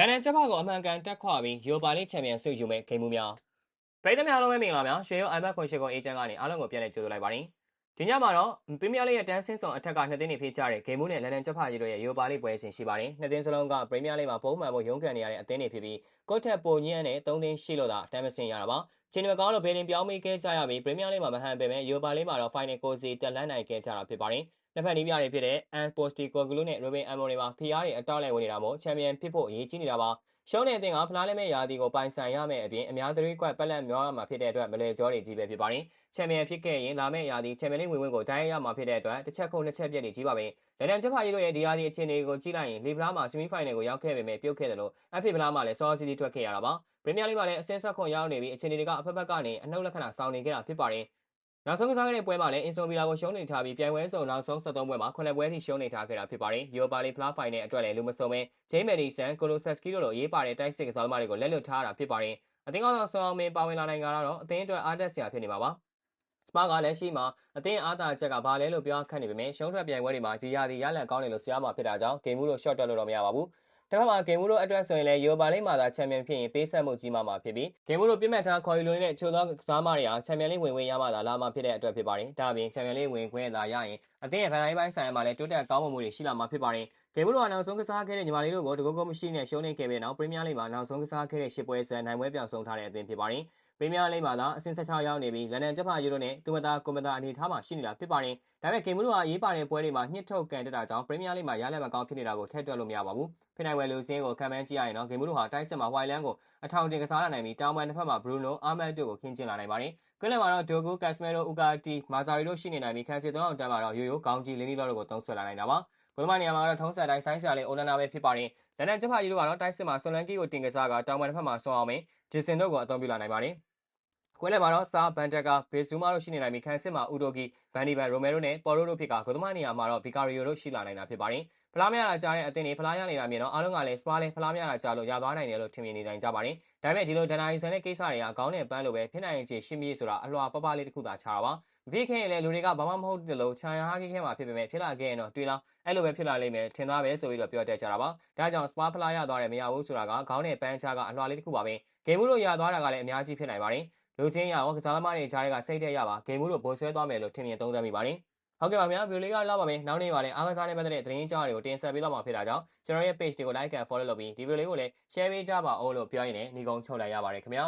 လန်ဒန်ကျပကိုအမှန်ကန်တက်ခွာပြီးယူပါလိချန်ပီယံဆုယူမဲ့ဂိမ်းမှုများပရိသတ်များလုံးပဲမင်္ဂလာများရွှေရောအိုင်ဘတ်ခွန်ရှိကိုအေဂျင့်ကနေအားလုံးကိုပြန်လည်ကြိုဆိုလိုက်ပါတယ်ဒီညမှာတော့ပရီးမီးယားလိရဲ့တန်းဆင်းဆောင်အထက်ကနှစ်သင်းနေဖိကြတဲ့ဂိမ်းမှုနဲ့လန်ဒန်ကျပကြီးတို့ရဲ့ယူပါလိပွဲစဉ်ရှိပါတယ်နှစ်သင်းစလုံးကပရီးမီးယားလိမှာပုံမှန်ဖို့ရုန်းကန်နေရတဲ့အသင်းတွေဖြစ်ပြီးကော့ထက်ပိုညံ့တဲ့သုံးသင်းရှိလို့သာတန်းမစင်ရတာပါချင်းနမကောင်းလို့ဘေးလင်ပြောင်းမိခဲ့ကြရပြီးပရီးမီးယားလိမှာမဟန်ပေမဲ့ယူပါလိမှာတော့ဖိုင်နယ်ကိုစီတက်လန်းနိုင်ခဲ့ကြတာဖြစ်ပါတယ် နှစ်ဖက်နီးပြတွေဖြစ်တဲ့အန်ပိုစတီကိုဂလူနဲ့ရိုဘင်အမ်မိုရီမှာဖီယားတွေအတောက်လဲဝင်နေတာမို့ချန်ပီယံဖြစ်ဖို့အရေးကြီးနေတာပါရှုံးတဲ့အသင်းကဖလားလဲမဲ့ရာသီကိုပိုင်ဆိုင်ရမယ့်အပြင်အများသတိကွက်ပက်လက်များမှာဖြစ်တဲ့အတွက်မလွယ်ကြောတွေကြီးပဲဖြစ်ပါတယ်။ချန်ပီယံဖြစ်ခဲ့ရင်လာမယ့်ရာသီချန်ပီယံလိဝင်ဝင်ကိုတိုင်းရမှာဖြစ်တဲ့အတွက်တစ်ချက်ခုနှစ်ချက်ပြည့်နေကြီးပါပဲ။လန်ဒန်ချက်ဖာကြီးတို့ရဲ့ဒီရာသီအခြေအနေကိုကြည့်လိုက်ရင်လီဗလာမှာဆီမီဖိုင်နယ်ကိုရောက်ခဲ့ပေမဲ့ပြုတ်ခဲ့တယ်လို့အဖေဖလားမှာလည်းစောစီးစီးထွက်ခဲ့ရတာပါ။ပရီးမီးယားလိမှာလည်းအဆင့်ဆက်ခွန်ရောက်နေပြီးအခြေအနေတွေကအဖက်ဖက်ကနေအနှုတ်လက္ခဏာဆောင်နေခဲ့တာဖြစ်ပါတယ်။ နောက်ဆုံးကစားခဲ့တဲ့ပွဲမှာလည်းအင်စတိုဗီလာကိုရှုံးနေထားပြီးပြိုင်ပွဲစုံနောက်ဆုံး73ပွဲမှာ9ပွဲထိရှုံးနေထားခဲ့တာဖြစ်ပါတယ်။ယူပါလီဖလားဖိုင်နယ်အတွက်လည်းလူမစုံပဲဂျိမ်းမယ်ဒီဆန်ကိုလိုဆက်စကီတို့လိုရေးပါတဲ့တိုက်စစ်ကစားသမားတွေကိုလက်လွတ်ထားတာဖြစ်ပါတယ်။အသင်းကောင်းဆောင်ဆောင်းမင်းပါဝင်လာနိုင်ကြတော့အသင်းအတွက်အားတက်စရာဖြစ်နေမှာပါ။စပါကလည်းရှိမှာအသင်းအားသာချက်ကဘာလဲလို့ပြောခန့်နေပေမဲ့ရှုံးထွက်ပြိုင်ပွဲတွေမှာဒီရာသီရလန်ကောင်းတယ်လို့ဆရာမဖြစ်တာကြောင့်ဂိမ်းမှုလို့ short တက်လို့တော့မရပါဘူး။ တပတ်မှာဂိမ်းမှုတို့အတွက်ဆိုရင်လည်းယူပါလိမ့်မှာသာချန်ပီယံဖြစ်ရင်ပေးဆက်မှုကြီးမားမှာဖြစ်ပြီးဂိမ်းမှုတို့ပြတ်မှတ်ထားခေါ်ယူလိုနေတဲ့ချိုးသောကစားမတွေဟာချန်ပီယံလိဝင်ဝင်ရမှသာလာမှာဖြစ်တဲ့အတွက်ဖြစ်ပါတယ်။ဒါအပြင်ချန်ပီယံလိဝင်ခွင့်သာရရင်အသင်းရဲ့ဗန်တိုင်းပိုင်းဆိုင်ရာမှာလည်းတိုးတက်ကောင်းမွန်မှုတွေရှိလာမှာဖြစ်ပါတယ်။ ဂိမ်းမှုတို့ကနောက်ဆုံးကစားခဲ့တဲ့ညီမလေးတို့ကိုတကုတ်ကုတ်မရှိနဲ့ရှုံးနေခဲ့ပြီးနောက်ပရီးမီးယားလိမှာနောက်ဆုံးကစားခဲ့တဲ့ရှစ်ပွဲဇန်နိုင်ပွဲပြောင်းဆုံးထားတဲ့အသင်းဖြစ်ပါတယ်။ပရီးမီးယားလိမှာသာအဆင့်16ရောက်နေပြီးလန်ဒန်ဂျပန်ယူရိုနဲ့တူမတာကွန်မတာအနေထားမှာရှိနေတာဖြစ်ပါတယ်။ဒါပေမဲ့ဂိမ်းမှုတို့ကရေးပါတဲ့ပွဲတွေမှာညှစ်ထုတ်ကန်တက်တာကြောင့်ပရီးမီးယားလိမှာရလဒ်မကောင်းဖြစ်နေတာကိုထည့်တွက်လို့မရပါဘူး။ဖိနိုင်ဝယ်လူစင်းကိုခံမှန်းကြည့်ရရင်တော့ဂိမ်းမှုတို့ဟာတိုက်စစ်မှာဝိုင်လန်ကိုအထောင်တင်ကစားလာနိုင်ပြီးတောင်ပန်တစ်ဖက်မှာဘရူနိုအာမတ်တို့ကိုခင်းကျင်းလာနိုင်ပါတယ်။ကွင်းလယ်မှာတော့ဒိုဂိုကက်စမဲရိုဥကာတီမာဇာရီတို့ရှိနေနိုင်ပြီးခန်းစီ၃အောင်တန်းမှာတော့ယိုယိုကောင်းကြီးလင်းလီလော့တို့ကိုသုံးဆွဲလာနိုင်တာပါ။ ကွင်းမနေရာမှာတော့ထုံးစံတိုင်းဆိုင်းဆရာလေးအိုလန်နာပဲဖြစ်ပါတယ်။လန်ဒန်ဂျပန်ကြီးတို့ကတော့တိုက်စစ်မှာဆွန်လန်ကီကိုတင်ကစားကတောင်ပန်တစ်ဖက်မှာဆွန်အောင်မင်းဂျီစင်တို့ကိုအသုံးပြုလာနိုင်ပါတယ်။ခွဲလဲမှာတော့စာဘန်တက်ကဘေဇူမာတို့ရှိနေနိုင်ပြီးခန်းစစ်မှာဥဒိုဂီဗန်ဒီဗန်ရိုမဲရိုနဲ့ပေါ်ရိုတို့ဖြစ်ကဂိုသမာနေရာမှာတော့ဗီကာရီယိုတို့ရှိလာနိုင်တာဖြစ်ပါတယ်။ဖလားမရတာကြားတဲ့အသင်းတွေဖလားရနေတာမြင်တော့အားလုံးကလည်းစပါးလဲဖလားမရတာကြားလို့ရသွားနိုင်တယ်လို့ထင်မြင်နေနိုင်ကြပါတယ်။ဒါပေမဲ့ဒီလိုဒန်နာရီဆန်တဲ့ကိစ္စတွေကခေါင်းနဲ့ပန်းလိုပဲဖြစ်နိုင်ခြေရှင်းပြေးဆိုတာအလွှာပပလေးတစ်ခုသာခြားတာပါ။ ဖြစ်ခဲ့ရင်လည်းလူတွေကဘာမှမဟုတ်တယ်လို့ခြံရဟားခဲ့မှာဖြစ်ပေမဲ့ဖြစ်လာခဲ့ရင်တော့တွေ့လားအဲ့လိုပဲဖြစ်လာလိမ့်မယ်ထင်သားပဲဆိုပြီးတော့ပြောတတ်ကြတာပါ။ဒါကြောင့်စပါးဖလားရသွားတယ်မရဘူးဆိုတာကခေါင်းနဲ့ပန်းချားကအလွှာလေးတစ်ခုပါပဲ။ဂိမ်းမှုလို့ရသွားတာကလည်းအများကြီးဖြစ်နိုင်ပါတယ်။လူချင်းရအောင်ကစားသမားတွေကြားထဲကစိတ်သက်ရပါဂိမ်းမှုတို့ပိုဆွဲသွားမယ်လို့ထင်မြင်သုံးသပ်မိပါတယ်ဟုတ်ကဲ့ပါဗျာဗီဒီယိုလေးကလောက်ပါမယ်နောက်နေ့ပါလဲအားကစားနဲ့ပတ်သက်တဲ့သတင်းကြားတွေကိုတင်ဆက်ပေးတော့မှာဖြစ်တာကြောင့်ကျွန်တော်ရဲ့ page တွေကို like and follow လုပ်ပြီးဒီဗီဒီယိုလေးကိုလည်း share ပေးကြပါဦးလို့ပြောရင်းနဲ့ညီကုန်းချုပ်လိုက်ရပါတယ်ခင်ဗျာ